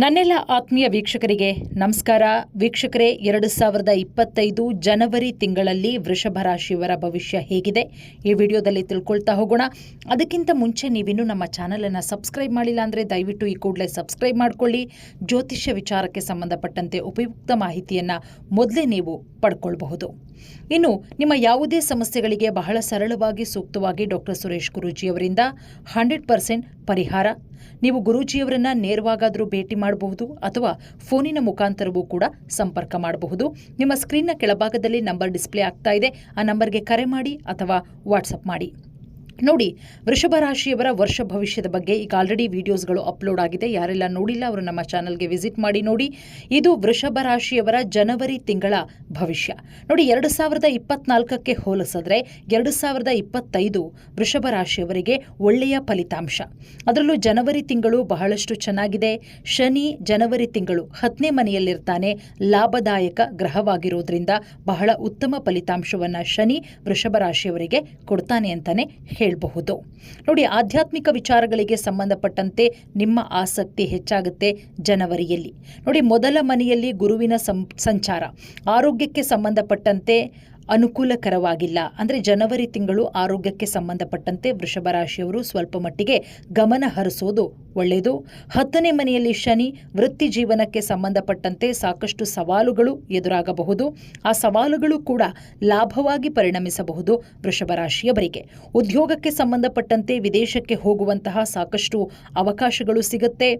ನನ್ನೆಲ್ಲ ಆತ್ಮೀಯ ವೀಕ್ಷಕರಿಗೆ ನಮಸ್ಕಾರ. ವೀಕ್ಷಕರೇ, ಎರಡು ಸಾವಿರದ ಇಪ್ಪತ್ತೈದು ಜನವರಿ ತಿಂಗಳಲ್ಲಿ ವೃಷಭ ರಾಶಿಯವರ ಭವಿಷ್ಯ ಹೇಗಿದೆ? ಈ ವಿಡಿಯೋದಲ್ಲಿ ತಿಳ್ಕೊಳ್ತಾ ಹೋಗೋಣ. ಅದಕ್ಕಿಂತ ಮುಂಚೆ ನೀವಿನ್ನೂ ನಮ್ಮ ಚಾನಲನ್ನು ಸಬ್ಸ್ಕ್ರೈಬ್ ಮಾಡಿಲ್ಲ ಅಂದರೆ ದಯವಿಟ್ಟು ಈ ಕೂಡಲೇ ಸಬ್ಸ್ಕ್ರೈಬ್ ಮಾಡಿಕೊಳ್ಳಿ. ಜ್ಯೋತಿಷ್ಯ ವಿಚಾರಕ್ಕೆ ಸಂಬಂಧಪಟ್ಟಂತೆ ಉಪಯುಕ್ತ ಮಾಹಿತಿಯನ್ನು ಮೊದಲೇ ನೀವು ಪಡ್ಕೊಳ್ಬಹುದು. ಇನ್ನು ನಿಮ್ಮ ಯಾವುದೇ ಸಮಸ್ಯೆಗಳಿಗೆ ಬಹಳ ಸರಳವಾಗಿ, ಸೂಕ್ತವಾಗಿ ಡಾಕ್ಟರ್ ಸುರೇಶ್ ಗುರೂಜಿಯವರಿಂದ ಹಂಡ್ರೆಡ್ ಪರ್ಸೆಂಟ್ ಪರಿಹಾರ ನೀವು ಗುರೂಜಿಯವರನ್ನ ನೇರವಾಗಾದರೂ ಭೇಟಿ ಮಾಡಬಹುದು ಅಥವಾ ಫೋನಿನ ಮುಖಾಂತರವೂ ಕೂಡ ಸಂಪರ್ಕ ಮಾಡಬಹುದು. ನಿಮ್ಮ ಸ್ಕ್ರೀನ್ನ ಕೆಳಭಾಗದಲ್ಲಿ ನಂಬರ್ ಡಿಸ್ಪ್ಲೇ ಆಗ್ತಾ ಇದೆ. ಆ ನಂಬರ್ಗೆ ಕರೆ ಮಾಡಿ ಅಥವಾ ವಾಟ್ಸಪ್ ಮಾಡಿ. ನೋಡಿ, ವೃಷಭ ರಾಶಿಯವರ ವರ್ಷ ಭವಿಷ್ಯದ ಬಗ್ಗೆ ಈಗ ಆಲ್ರೆಡಿ ವಿಡಿಯೋಸ್ಗಳು ಅಪ್ಲೋಡ್ ಆಗಿದೆ. ಯಾರೆಲ್ಲ ನೋಡಿಲ್ಲ, ಅವರು ನಮ್ಮ ಚಾನಲ್ಗೆ ವಿಸಿಟ್ ಮಾಡಿ ನೋಡಿ. ಇದು ವೃಷಭ ರಾಶಿಯವರ ಜನವರಿ ತಿಂಗಳ ಭವಿಷ್ಯ. ನೋಡಿ, ಎರಡು ಸಾವಿರದ ಇಪ್ಪತ್ನಾಲ್ಕಕ್ಕೆ ಹೋಲಿಸಿದ್ರೆ ಎರಡು ಸಾವಿರದ ಇಪ್ಪತ್ತೈದು ವೃಷಭ ರಾಶಿಯವರಿಗೆ ಒಳ್ಳೆಯ ಫಲಿತಾಂಶ. ಅದರಲ್ಲೂ ಜನವರಿ ತಿಂಗಳು ಬಹಳಷ್ಟು ಚೆನ್ನಾಗಿದೆ. ಶನಿ ಜನವರಿ ತಿಂಗಳು ಹತ್ತನೇ ಮನೆಯಲ್ಲಿರ್ತಾನೆ. ಲಾಭದಾಯಕ ಗ್ರಹವಾಗಿರೋದ್ರಿಂದ ಬಹಳ ಉತ್ತಮ ಫಲಿತಾಂಶವನ್ನು ಶನಿ ವೃಷಭ ರಾಶಿಯವರಿಗೆ ಕೊಡ್ತಾನೆ ಅಂತಾನೆ ಹೇಳಬಹುದು. ನೋಡಿ, ಆಧ್ಯಾತ್ಮಿಕ ವಿಚಾರಗಳಿಗೆ ಸಂಬಂಧಪಟ್ಟಂತೆ ನಿಮ್ಮ ಆಸಕ್ತಿ ಹೆಚ್ಚಾಗುತ್ತೆ ಜನವರಿಯಲ್ಲಿ. ನೋಡಿ, ಮೊದಲ ಮನೆಯಲ್ಲಿ ಗುರುವಿನ ಸಂಚಾರ. ಆರೋಗ್ಯಕ್ಕೆ ಸಂಬಂಧಪಟ್ಟಂತೆ ಅನುಕೂಲಕರವಾಗಿಲ್ಲ. ಅಂದರೆ ಜನವರಿ ತಿಂಗಳು ಆರೋಗ್ಯಕ್ಕೆ ಸಂಬಂಧಪಟ್ಟಂತೆ ವೃಷಭ ರಾಶಿಯವರು ಸ್ವಲ್ಪ ಮಟ್ಟಿಗೆ ಗಮನ ಹರಿಸೋದು ಒಳ್ಳೆಯದು ಹತ್ತನೇ ಮನೆಯಲ್ಲಿ ಶನಿ ವೃತ್ತಿ ಜೀವನಕ್ಕೆ ಸಂಬಂಧಪಟ್ಟಂತೆ ಸಾಕಷ್ಟು ಸವಾಲುಗಳು ಎದುರಾಗಬಹುದು. ಆ ಸವಾಲುಗಳು ಕೂಡ ಲಾಭವಾಗಿ ಪರಿಣಮಿಸಬಹುದು ವೃಷಭ ರಾಶಿಯವರಿಗೆ. ಉದ್ಯೋಗಕ್ಕೆ ಸಂಬಂಧಪಟ್ಟಂತೆ ವಿದೇಶಕ್ಕೆ ಹೋಗುವಂತಹ ಸಾಕಷ್ಟು ಅವಕಾಶಗಳು ಸಿಗುತ್ತೆ.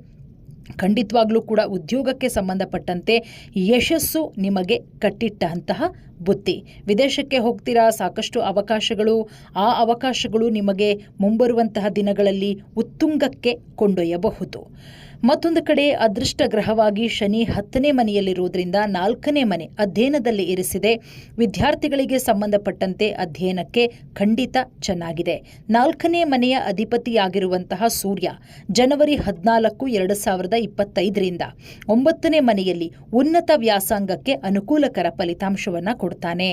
ಖಂಡಿತವಾಗ್ಲೂ ಕೂಡ ಉದ್ಯೋಗಕ್ಕೆ ಸಂಬಂಧಪಟ್ಟಂತೆ ಯಶಸ್ಸು ನಿಮಗೆ ಕಟ್ಟಿಟ್ಟಂತಹ ಬುತ್ತಿ. ವಿದೇಶಕ್ಕೆ ಹೋಗ್ತೀರಾ? ಸಾಕಷ್ಟು ಅವಕಾಶಗಳು. ಆ ಅವಕಾಶಗಳು ನಿಮಗೆ ಮುಂಬರುವಂತಹ ದಿನಗಳಲ್ಲಿ ಉತ್ತುಂಗಕ್ಕೆ ಕೊಂಡೊಯ್ಯಬಹುದು. ಮತ್ತೊಂದು ಕಡೆ ಅದೃಷ್ಟ ಗ್ರಹವಾಗಿ ಶನಿ ಹತ್ತನೇ ಮನೆಯಲ್ಲಿರುವುದರಿಂದ ನಾಲ್ಕನೇ ಮನೆ ಅಧ್ಯಯನದಲ್ಲಿ ಇರಿಸಿದೆ. ವಿದ್ಯಾರ್ಥಿಗಳಿಗೆ ಸಂಬಂಧಪಟ್ಟಂತೆ ಅಧ್ಯಯನಕ್ಕೆ ಖಂಡಿತ ಚೆನ್ನಾಗಿದೆ. ನಾಲ್ಕನೇ ಮನೆಯ ಅಧಿಪತಿಯಾಗಿರುವಂತಹ ಸೂರ್ಯ ಜನವರಿ ಹದಿನಾಲ್ಕು, ಎರಡು ಸಾವಿರದ ಇಪ್ಪತ್ತೈದರಿಂದ ಒಂಬತ್ತನೇ ಮನೆಯಲ್ಲಿ ಉನ್ನತ ವ್ಯಾಸಂಗಕ್ಕೆ ಅನುಕೂಲಕರ ಫಲಿತಾಂಶವನ್ನು ಕೊಡ್ತಾನೆ.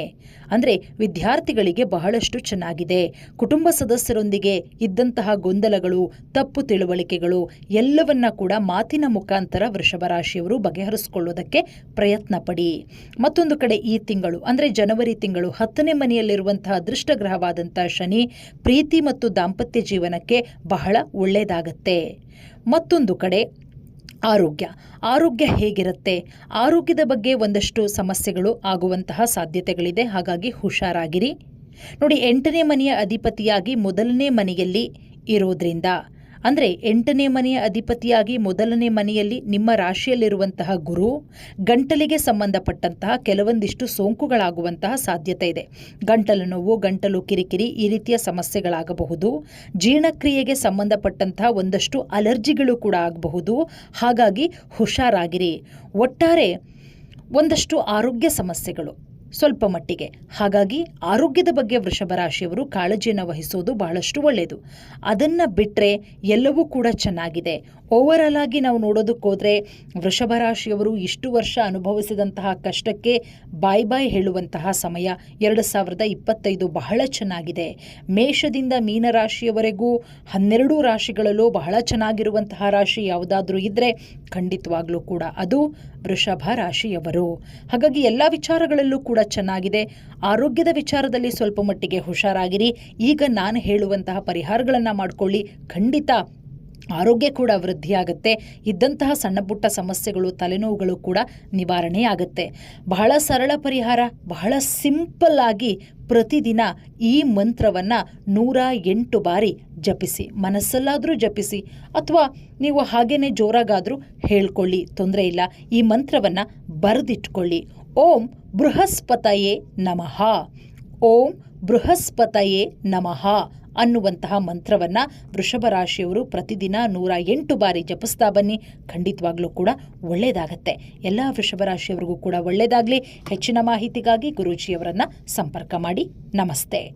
ಅಂದರೆ ವಿದ್ಯಾರ್ಥಿಗಳಿಗೆ ಬಹಳಷ್ಟು ಚೆನ್ನಾಗಿದೆ. ಕುಟುಂಬ ಸದಸ್ಯರೊಂದಿಗೆ ಇದ್ದಂತಹ ಗೊಂದಲಗಳು, ತಪ್ಪು ತಿಳುವಳಿಕೆಗಳು ಎಲ್ಲವನ್ನ ಕೂಡ ಮಾತಿನ ಮುಖಾಂತರ ವೃಷಭ ರಾಶಿಯವರು ಬಗೆಹರಿಸಿಕೊಳ್ಳೋದಕ್ಕೆ ಪ್ರಯತ್ನ ಪಡಿ. ಮತ್ತೊಂದು ಕಡೆ ಈ ತಿಂಗಳು, ಅಂದರೆ ಜನವರಿ ತಿಂಗಳು ಹತ್ತನೇ ಮನೆಯಲ್ಲಿರುವಂತಹ ಅದೃಷ್ಟಗ್ರಹವಾದಂತಹ ಶನಿ ಪ್ರೀತಿ ಮತ್ತು ದಾಂಪತ್ಯ ಜೀವನಕ್ಕೆ ಬಹಳ ಒಳ್ಳೆಯದಾಗತ್ತೆ ಮತ್ತೊಂದು ಕಡೆ ಆರೋಗ್ಯ. ಆರೋಗ್ಯ ಹೇಗಿರುತ್ತೆ? ಆರೋಗ್ಯದ ಬಗ್ಗೆ ಒಂದಷ್ಟು ಸಮಸ್ಯೆಗಳು ಆಗುವಂತಹ ಸಾಧ್ಯತೆಗಳಿದೆ. ಹಾಗಾಗಿ ಹುಷಾರಾಗಿರಿ. ನೋಡಿ, ಎಂಟನೇ ಮನೆಯ ಅಧಿಪತಿಯಾಗಿ ಮೊದಲನೇ ಮನೆಯಲ್ಲಿ ಇರೋದ್ರಿಂದ ಅಂದರೆ ಎಂಟನೇ ಮನೆಯ ಅಧಿಪತಿಯಾಗಿ ಮೊದಲನೇ ಮನೆಯಲ್ಲಿ ನಿಮ್ಮ ರಾಶಿಯಲ್ಲಿರುವಂತಹ ಗುರು, ಗಂಟಲಿಗೆ ಸಂಬಂಧಪಟ್ಟಂತಹ ಕೆಲವೊಂದಿಷ್ಟು ಸೋಂಕುಗಳಾಗುವಂತಹ ಸಾಧ್ಯತೆ ಇದೆ. ಗಂಟಲು ನೋವು, ಗಂಟಲು ಕಿರಿಕಿರಿ ಈ ರೀತಿಯ ಸಮಸ್ಯೆಗಳಾಗಬಹುದು. ಜೀರ್ಣಕ್ರಿಯೆಗೆ ಸಂಬಂಧಪಟ್ಟಂತಹ ಒಂದಷ್ಟು ಅಲರ್ಜಿಗಳು ಕೂಡ ಆಗಬಹುದು. ಹಾಗಾಗಿ ಹುಷಾರಾಗಿರಿ. ಒಟ್ಟಾರೆ ಒಂದಷ್ಟು ಆರೋಗ್ಯ ಸಮಸ್ಯೆಗಳು. ಸ್ವಲ್ಪ ಮಟ್ಟಿಗೆ. ಹಾಗಾಗಿ ಆರೋಗ್ಯದ ಬಗ್ಗೆ ವೃಷಭ ರಾಶಿಯವರು ಕಾಳಜಿಯನ್ನು ವಹಿಸೋದು ಬಹಳಷ್ಟು ಒಳ್ಳೆಯದು ಅದನ್ನು ಬಿಟ್ಟರೆ ಎಲ್ಲವೂ ಕೂಡ ಚೆನ್ನಾಗಿದೆ. ಓವರಾಲ್ ಆಗಿ ನಾವು ನೋಡೋದಕ್ಕೆ ಹೋದರೆ ವೃಷಭ ರಾಶಿಯವರು ಇಷ್ಟು ವರ್ಷ ಅನುಭವಿಸಿದಂತಹ ಕಷ್ಟಕ್ಕೆ ಬಾಯ್ ಬಾಯ್ ಹೇಳುವಂತಹ ಸಮಯ ಎರಡು ಸಾವಿರದ ಇಪ್ಪತ್ತೈದು ಬಹಳ ಚೆನ್ನಾಗಿದೆ. ಮೇಷದಿಂದ ಮೀನರಾಶಿಯವರೆಗೂ ಹನ್ನೆರಡು ರಾಶಿಗಳಲ್ಲೂ ಬಹಳ ಚೆನ್ನಾಗಿರುವಂತಹ ರಾಶಿ ಯಾವುದಾದ್ರೂ ಇದ್ದರೆ ಖಂಡಿತವಾಗ್ಲೂ ಕೂಡ ಅದು ವೃಷಭ ರಾಶಿಯವರು. ಹಾಗಾಗಿ ಎಲ್ಲ ವಿಚಾರಗಳಲ್ಲೂ ಕೂಡ ಚೆನ್ನಾಗಿದೆ. ಆರೋಗ್ಯದ ವಿಚಾರದಲ್ಲಿ ಸ್ವಲ್ಪ ಮಟ್ಟಿಗೆ ಹುಷಾರಾಗಿರಿ. ಈಗ ನಾನು ಹೇಳುವಂತಹ ಪರಿಹಾರಗಳನ್ನು ಮಾಡಿಕೊಳ್ಳಿ. ಖಂಡಿತ. ಆರೋಗ್ಯ ಕೂಡ ವೃದ್ಧಿಯಾಗುತ್ತೆ. ಇದ್ದಂತಹ ಸಣ್ಣ ಪುಟ್ಟ ಸಮಸ್ಯೆಗಳು, ತಲೆನೋವುಗಳು ಕೂಡ ನಿವಾರಣೆ ಆಗುತ್ತೆ ಬಹಳ ಸರಳ ಪರಿಹಾರ, ಬಹಳ ಸಿಂಪಲ್ ಆಗಿ ಪ್ರತಿದಿನ ಈ ಮಂತ್ರವನ್ನು ನೂರ ಎಂಟು ಬಾರಿ ಜಪಿಸಿ. ಮನಸ್ಸಲ್ಲಾದರೂ ಜಪಿಸಿ. ಅಥವಾ ನೀವು ಹಾಗೇನೆ ಜೋರಾಗಾದರೂ ಹೇಳ್ಕೊಳ್ಳಿ. ತೊಂದರೆ ಇಲ್ಲ. ಈ ಮಂತ್ರವನ್ನು ಬರೆದಿಟ್ಕೊಳ್ಳಿ. ಓಂ ಬೃಹಸ್ಪತಯೇ ನಮಃ. ಓಂ ಬೃಹಸ್ಪತಯೇ ನಮಃ ಅನ್ನುವಂತಹ ಮಂತ್ರವನ್ನು ವೃಷಭ ರಾಶಿಯವರು ಪ್ರತಿದಿನ ನೂರ ಎಂಟು ಬಾರಿ ಜಪಿಸ್ತಾ ಬನ್ನಿ. ಖಂಡಿತವಾಗ್ಲೂ ಕೂಡ ಒಳ್ಳೆಯದಾಗತ್ತೆ ಎಲ್ಲ ವೃಷಭ ರಾಶಿಯವರಿಗೂ ಕೂಡ ಒಳ್ಳೆಯದಾಗಲಿ ಹೆಚ್ಚಿನ ಮಾಹಿತಿಗಾಗಿ ಗುರೂಜಿಯವರನ್ನು ಸಂಪರ್ಕ ಮಾಡಿ. ನಮಸ್ತೆ.